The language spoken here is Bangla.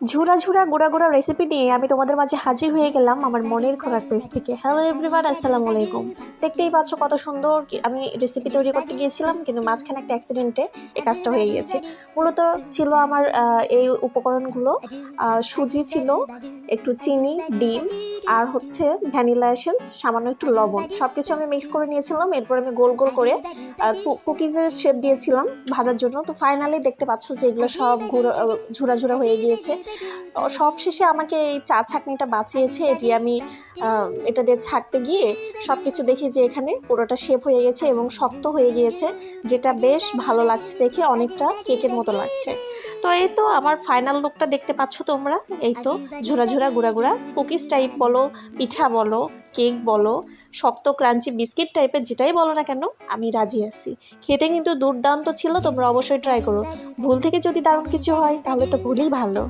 ঝুরা ঝুরা গোড়া গোড়া রেসিপি নিয়ে আমি তোমাদের মাঝে হাজির হয়ে গেলাম আমার মনের খোরাক পেজ থেকে। হ্যালো এভরিওয়ান আসসালামু আলাইকুম। দেখতেই পাচ্ছ কত সুন্দর আমি রেসিপি তৈরি করতে গিয়েছিলাম, কিন্তু মাঝখানে একটা অ্যাক্সিডেন্টে এই কাজটা হয়ে গিয়েছে। মূলত ছিল আমার এই উপকরণগুলো সুজি ছিল, একটু চিনি, ডিম, আর হচ্ছে ভ্যানিলা এসেন্স, সামান্য একটু লবণ। সব কিছু আমি মিক্স করে নিয়েছিলাম, এরপর আমি গোল গোল করে কুকিজের শেপ দিয়েছিলাম ভাজার জন্য। তো ফাইনালি দেখতে পাচ্ছ যে এগুলো সব ঘুরো ঝুরা ঝুরা হয়ে গিয়েছে। সব শেষে আমাকে এই চা ছাঁকনিটা বাঁচিয়েছে, এটি আমি এটা দিয়ে ছাঁকতে গিয়ে সব কিছু দেখি যে এখানে পুরোটা শেপ হয়ে গেছে এবং শক্ত হয়ে গিয়েছে, যেটা বেশ ভালো লাগছে দেখে, অনেকটা কেকের মতো লাগছে। তো এই তো আমার ফাইনাল লুকটা দেখতে পাচ্ছ তোমরা, এই তো ঝুরা ঝুরা গুঁড়া গুঁড়া কুকিজ টাইপ বলো, পিঠা বলো কেক বলো, শক্ত ক্রাঞ্চি বিস্কিট টাইপের যেটাই বলো না কেন, আমি রাজি আছি। খেতে কিন্তু দুর্দান্ত ছিল, তোমরা অবশ্যই ট্রাই করো। ভুল থেকে যদি দারুণ কিছু হয়, তাহলে তো ভুলই ভালো।